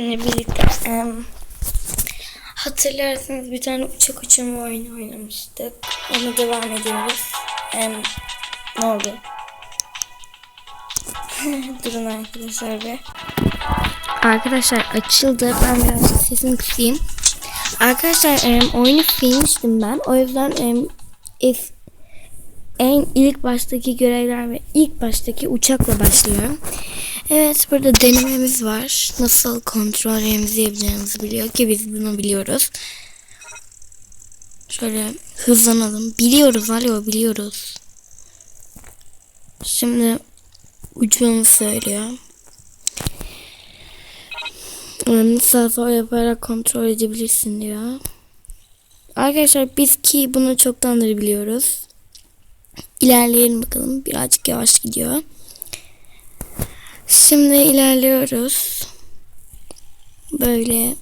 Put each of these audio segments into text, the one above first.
sizinle birlikte em, hatırlarsanız bir tane uçak uçurma oyunu oynamıştık. Ona devam ediyoruz. Em, ne oldu? Durun arkadaşlar bir. Arkadaşlar açıldı. Ben birazcık sesimi kısayım. Arkadaşlar em, oyunu silmiştim ben. O yüzden em, es- en ilk baştaki görevler ve ilk baştaki uçakla başlıyorum. Evet burada denememiz var. Nasıl kontrollerimizi yapacağımızı biliyor ki biz bunu biliyoruz. Şöyle hızlanalım. Biliyoruz alo biliyoruz. Şimdi uçağını söylüyor. Ee, sol yaparak kontrol edebilirsin diyor. Arkadaşlar biz ki bunu çoktandır biliyoruz. İlerleyelim bakalım. Birazcık yavaş gidiyor. Şimdi ilerliyoruz. Böyle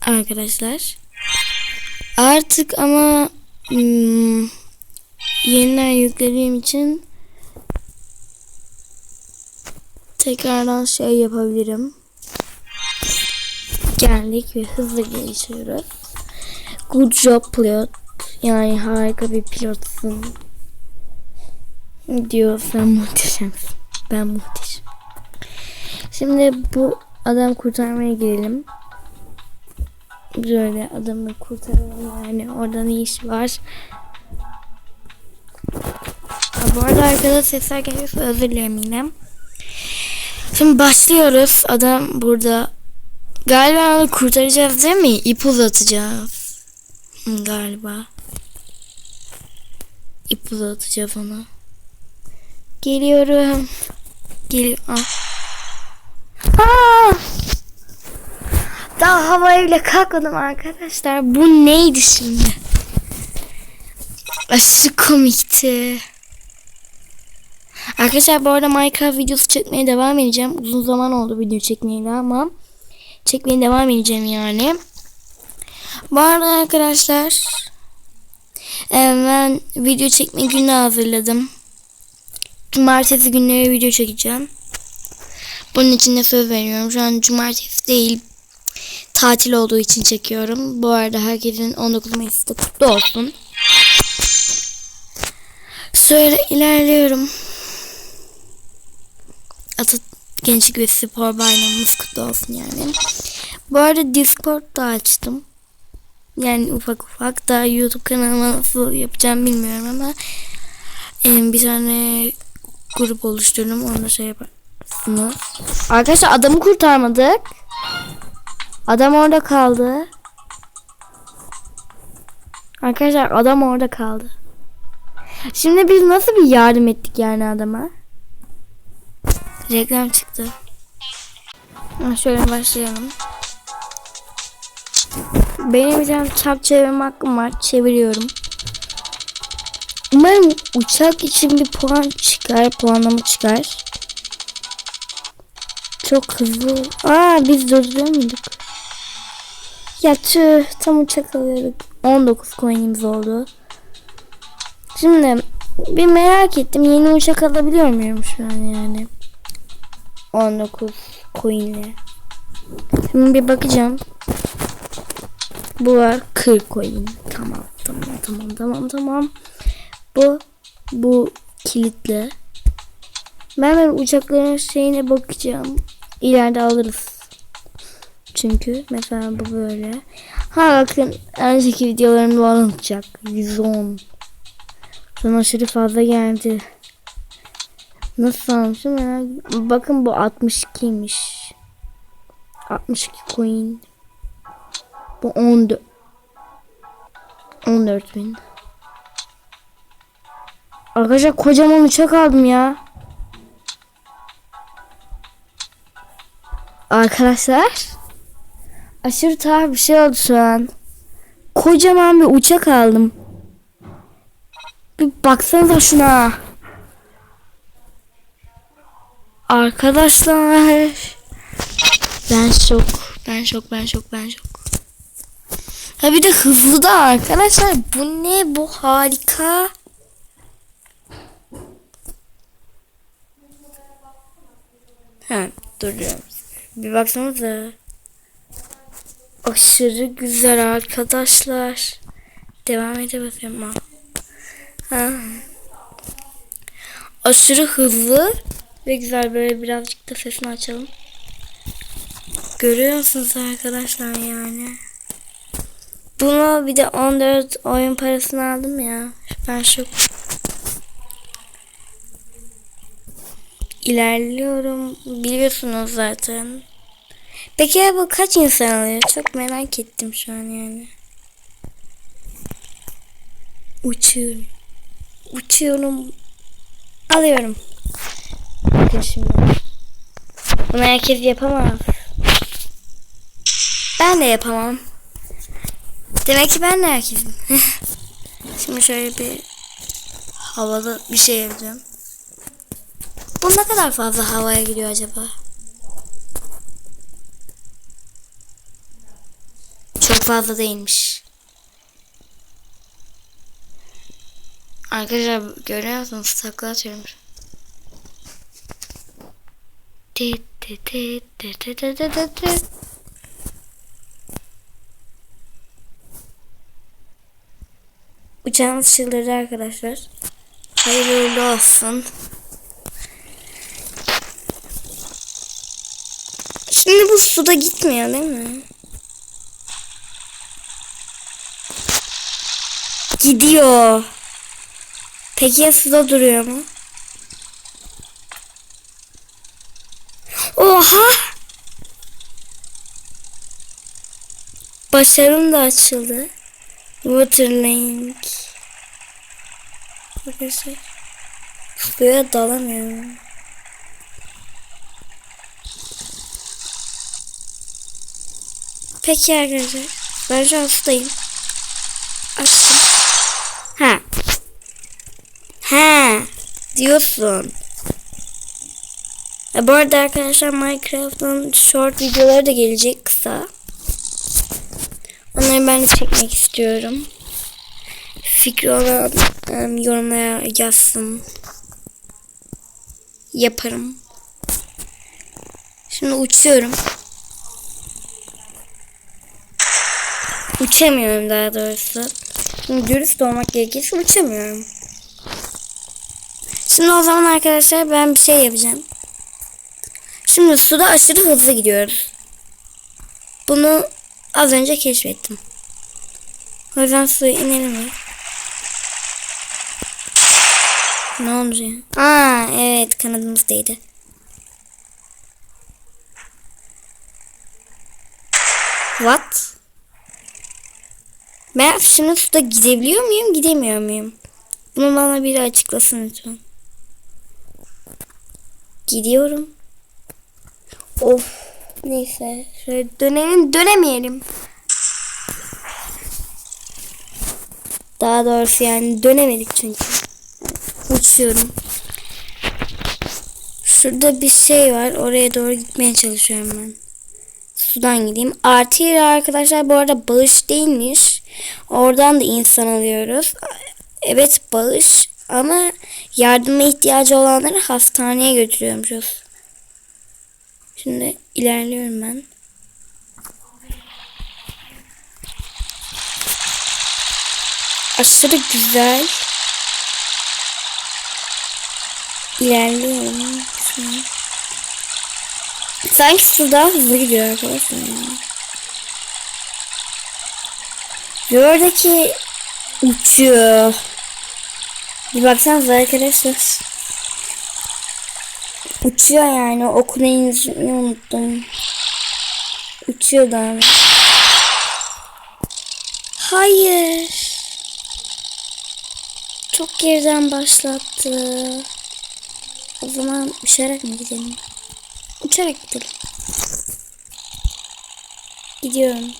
arkadaşlar. Artık ama hmm, yeniden yüklediğim için tekrardan şey yapabilirim. Geldik ve hızlı geçiyoruz. Good job pilot. Yani harika bir pilotsun. Diyor sen muhteşemsin. Ben muhteşem. Şimdi bu adam kurtarmaya girelim. Böyle adamı kurtaralım yani orada ne iş var. Ha, bu arada arkada sesler geliyorsa özür dilerim yine. Şimdi başlıyoruz. Adam burada. Galiba onu kurtaracağız değil mi? İp uzatacağız. Galiba. İp uzatacağız ona. Geliyorum. Geliyor. Ah. Aa! Daha havaya bile kalkmadım arkadaşlar. Bu neydi şimdi? Aşırı komikti. Arkadaşlar bu arada Minecraft videosu çekmeye devam edeceğim. Uzun zaman oldu video çekmeyeli ama çekmeye devam edeceğim yani. Bu arada arkadaşlar e, ben video çekme günü hazırladım. Cumartesi günleri video çekeceğim. Bunun için de söz veriyorum. Şu an cumartesi değil tatil olduğu için çekiyorum. Bu arada herkesin 19 Mayıs'ta kutlu olsun. Şöyle ilerliyorum. Atat Gençlik ve Spor Bayramımız kutlu olsun yani. Bu arada Discord da açtım. Yani ufak ufak da YouTube kanalıma nasıl yapacağım bilmiyorum ama bir tane grup oluşturdum. Onda şey Arkadaşlar adamı kurtarmadık. Adam orada kaldı. Arkadaşlar adam orada kaldı. Şimdi biz nasıl bir yardım ettik yani adama? Reklam çıktı. Şöyle başlayalım. Benim bir tane çarp çevirme hakkım var. Çeviriyorum. Umarım uçak için bir puan çıkar. Puanlama çıkar. Çok hızlı. Aa biz durduruyor muyduk? Ya tüh tam uçak alıyorduk. 19 coin'imiz oldu. Şimdi bir merak ettim. Yeni uçak alabiliyor muyum şu an yani? 19 coin'le. Şimdi bir bakacağım. Bu var 40 coin. Tamam tamam tamam tamam tamam. Bu bu kilitli. Ben ben uçakların şeyine bakacağım. İleride alırız. Çünkü mesela bu böyle. Ha bakın önceki videolarımda alınacak. 110. Sana aşırı fazla geldi. Nasıl almışım merak Bakın bu 62'ymiş. 62 coin. Bu 14. 14 bin. Arkadaşlar kocaman uçak aldım ya. Arkadaşlar. Aşırı tuhaf bir şey oldu şu an. Kocaman bir uçak aldım. Bir baksanıza şuna. Arkadaşlar. Ben şok. Ben şok, ben şok, ben şok. Ha bir de hızlı da arkadaşlar. Bu ne? Bu harika. Ha duruyorum. Bir baksanıza. aşırı güzel arkadaşlar. Devam edebilirim ha. ha. Aşırı hızlı ve güzel böyle birazcık da sesini açalım. Görüyor musunuz arkadaşlar yani? Bunu bir de 14 oyun parasını aldım ya. Ben şu ilerliyorum. Biliyorsunuz zaten. Peki ya bu kaç insan alıyor? Çok merak ettim şu an yani. Uçuyorum. Uçuyorum. Alıyorum. Bakın şimdi. Bunu herkes yapamaz. Ben de yapamam. Demek ki ben de herkesim. şimdi şöyle bir havalı bir şey yapacağım. Bu ne kadar fazla havaya gidiyor acaba? Çok fazla değilmiş. Arkadaşlar görüyor musunuz? Takla atıyorum. Uçağımız çıldırdı arkadaşlar. Hayırlı olsun. Bu suda gitmiyor değil mi? Gidiyor. Peki ya suda duruyor mu? Oha! Başarım da açıldı. Waterlink. Arkadaşlar. Suya dalamıyorum. Peki arkadaşlar. Ben şu an sudayım. Açtım. Ha. Ha. Diyorsun. E, bu arada arkadaşlar Minecraft'ın short videoları da gelecek kısa. Onları ben de çekmek istiyorum. Fikri olan um, yorumlara yazsın. Yaparım. Şimdi uçuyorum. Uçamıyorum daha doğrusu. Şimdi dürüst olmak gerekirse uçamıyorum. Şimdi o zaman arkadaşlar ben bir şey yapacağım. Şimdi suda aşırı hızlı gidiyoruz. Bunu az önce keşfettim. O yüzden suya inelim mi? Ne oluyor? Aa evet kanadımız değdi. What? Ben suda gidebiliyor muyum gidemiyor muyum? Bunu bana biri açıklasın lütfen. Gidiyorum. Of. Neyse. Şöyle dönelim dönemeyelim. Daha doğrusu yani dönemedik çünkü. Uçuyorum. Şurada bir şey var. Oraya doğru gitmeye çalışıyorum ben. Sudan gideyim. Artı arkadaşlar bu arada bağış değilmiş. Oradan da insan alıyoruz. Evet bağış ama yardıma ihtiyacı olanları hastaneye götürüyormuşuz. Şimdi ilerliyorum ben. Aşırı güzel. İlerliyorum. An. Sanki su daha hızlı gidiyor arkadaşlar. Ve oradaki uçuyor. Bir baksanıza arkadaşlar. Uçuyor yani. Okumayı unuttum. Uçuyor da. Hayır. Çok geriden başlattı. O zaman uçarak mı gidelim? Uçarak gidelim. Gidiyorum.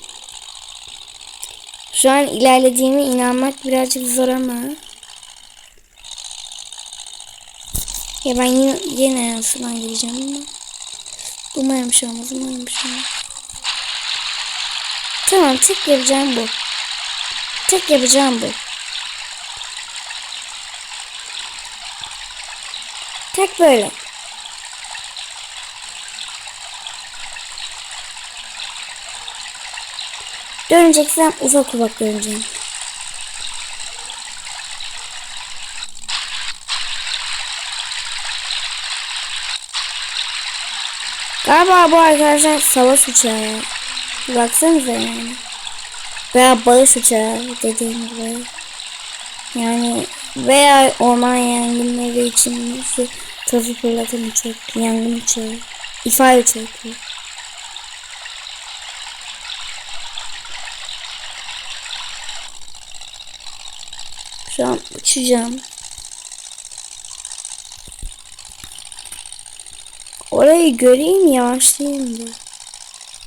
Şu an ilerlediğime inanmak birazcık zor ama. Ya ben yine, yine sudan gideceğim ama. Umarım şey olmaz. Umarım bir şey olmaz. Tamam tek yapacağım bu. Tek yapacağım bu. Tek böyle. Döneceksem ufak ufak döneceğim. Galiba bu arkadaşlar savaş uçağı ya. Baksanıza yani. Veya barış uçağı dediğim gibi. Yani veya orman yangınları için şu tozu fırlatan uçak, yangın uçağı, itfaiye uçağı. Şu an uçacağım. Orayı göreyim yavaşlayayım da.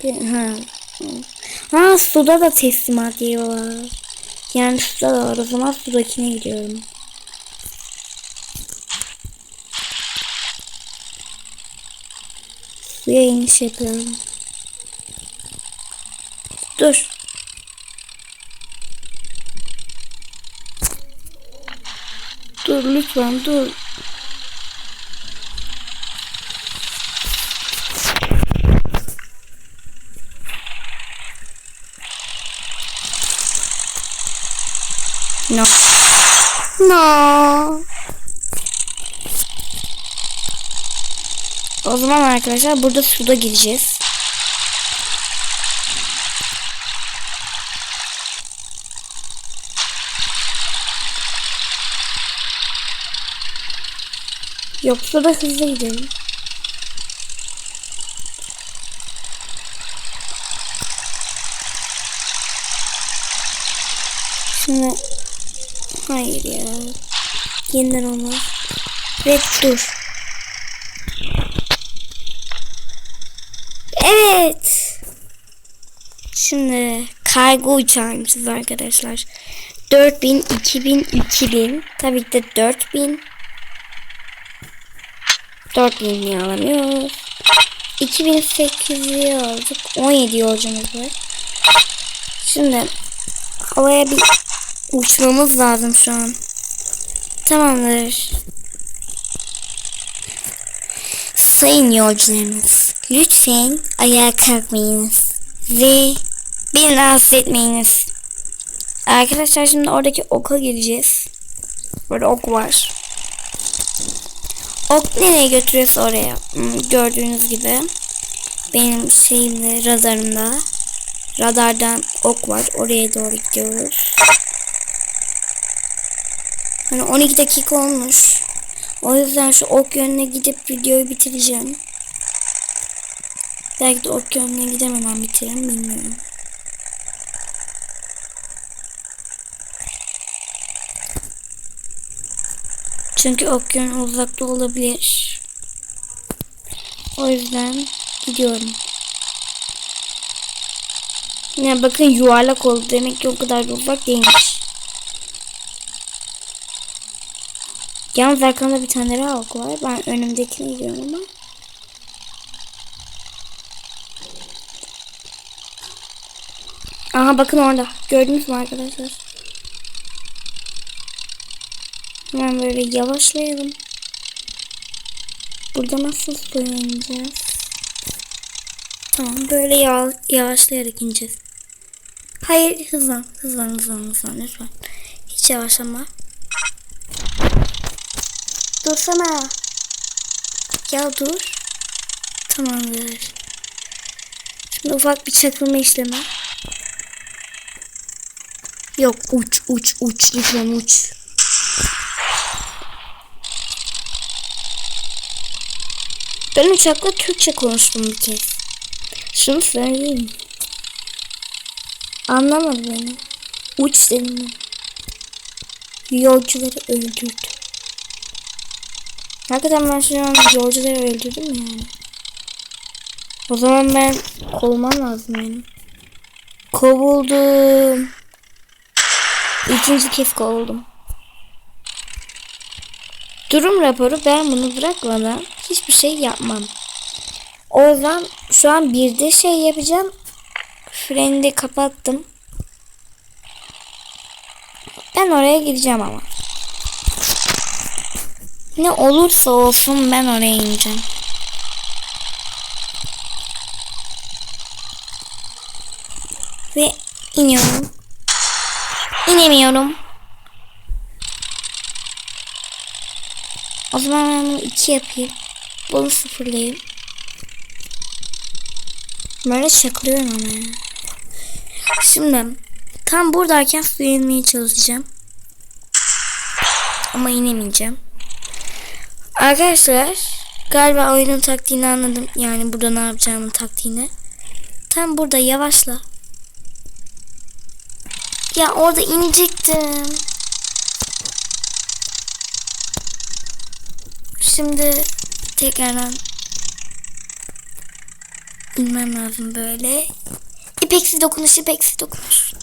Ha. Ha suda da teslimat yeri var. Yani suda da var. O zaman sudakine gidiyorum. Suya iniş yapıyorum. Dur. Dur lütfen dur. No. No. O zaman arkadaşlar burada suda gireceğiz. Yoksa da hızlı gidelim. Şimdi hayır ya. Yeniden onu. Ve dur. Evet. Şimdi kargo uçağıymışız arkadaşlar. 4000, 2000, 2000. Tabii ki de 4000. 4000 niye alamıyoruz? 2800'lüğü aldık. 17 yolcumuz var. Şimdi havaya bir uçmamız lazım şu an. Tamamdır. Sayın yolcularımız, lütfen ayağa kalkmayınız ve beni rahatsız etmeyiniz. Arkadaşlar şimdi oradaki oka gireceğiz. Burada ok var. Ok nereye götürüyorsa oraya. Hmm, Gördüğünüz gibi benim şeyimde radarımda radardan ok var. Oraya doğru gidiyoruz. Hani 12 dakika olmuş. O yüzden şu ok yönüne gidip videoyu bitireceğim. Belki de ok yönüne gidemeden bitiririm bilmiyorum. Çünkü ok yönü uzakta olabilir. O yüzden gidiyorum. Ya bakın yuvarlak oldu. Demek ki o kadar da uzak değilmiş. Yalnız arkamda bir tane daha ok var. Ben önümdekine gidiyorum ama. Aha bakın orada. Gördünüz mü arkadaşlar? Hemen böyle yavaşlayalım. Burada nasıl suya ineceğiz? Tamam böyle yavaş, yavaşlayarak ineceğiz. Hayır hızlan hızlan hızlan hızlan lütfen. Hiç yavaşlama. Dursana. Ya dur. Tamamdır. Şimdi ufak bir çakılma işlemi. Yok uç uç uç lütfen uç. Ben uçakla Türkçe konuştum bir kez. Şunu söyleyeyim. Anlamadı beni. Uç dedim. Yolcuları öldürdü. Hakikaten ben şu an yolcuları öldürdüm yani? O zaman ben kovulmam lazım benim. Kovuldum. İkinci kez kovuldum. Durum raporu ben bunu bırakmadan hiçbir şey yapmam. O yüzden şu an bir de şey yapacağım. Freni de kapattım. Ben oraya gideceğim ama. Ne olursa olsun ben oraya ineceğim. Ve İniyorum. İnemiyorum. O zaman ben bunu iki yapayım. Bunu sıfırlayayım. Böyle çakılıyorum ama ya. Şimdi tam buradayken suya inmeye çalışacağım. Ama inemeyeceğim. Arkadaşlar galiba oyunun taktiğini anladım. Yani burada ne yapacağımın taktiğini. Tam burada yavaşla. Ya orada inecektim. Şimdi tekrardan inmem lazım böyle. İpeksi dokunuş, ipeksi dokunuş.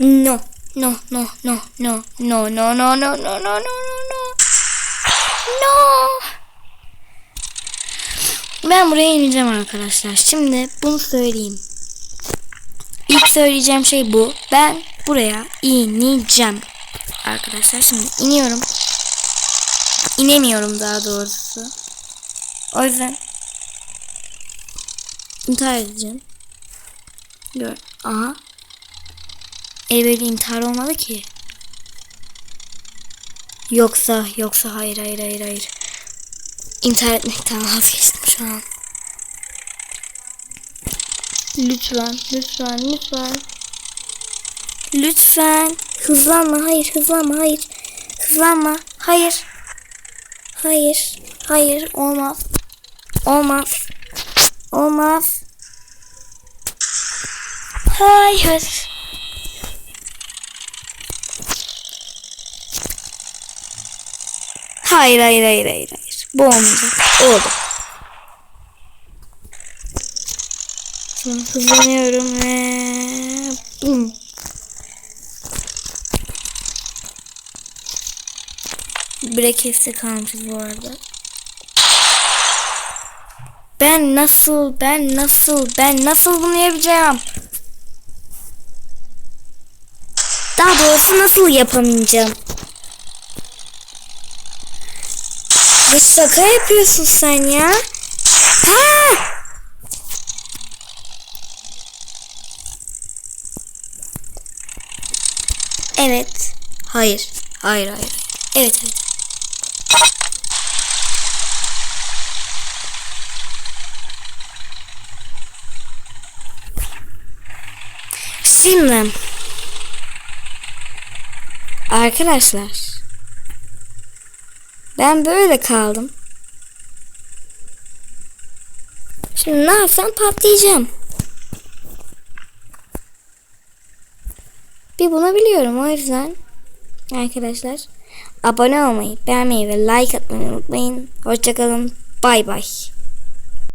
No, no, no, no, no, no, no, no, no, no, no, no, no, no. Ben buraya ineceğim arkadaşlar. Şimdi bunu söyleyeyim. İlk söyleyeceğim şey bu. Ben buraya ineceğim. Arkadaşlar şimdi iniyorum. İnemiyorum daha doğrusu. O yüzden intihar edeceğim. Gör. Aha. E böyle intihar olmadı ki. Yoksa yoksa hayır hayır hayır hayır. İntihar etmekten vazgeçtim şu an. Lütfen, lütfen, lütfen. Lütfen. Hızlanma, hayır, hızlanma, hayır. Hızlanma, hayır. Hayır, hayır, olmaz. Olmaz. Olmaz. Hayır. Hayır, hayır, hayır, hayır, hayır. Bu olmayacak. Oldu. Şimdi hızlanıyorum ve bum. Brekes'te kalmışız bu arada. Ben nasıl, ben nasıl, ben nasıl bunu yapacağım? Daha doğrusu nasıl yapamayacağım? Ya şaka yapıyorsun sen ya. Ha! Evet. Hayır. Hayır hayır. Evet evet. Şimdi arkadaşlar ben böyle kaldım. Şimdi ne yapsam patlayacağım. Bir bunu biliyorum o yüzden arkadaşlar abone olmayı, beğenmeyi ve like atmayı unutmayın. Hoşçakalın. Bay bay.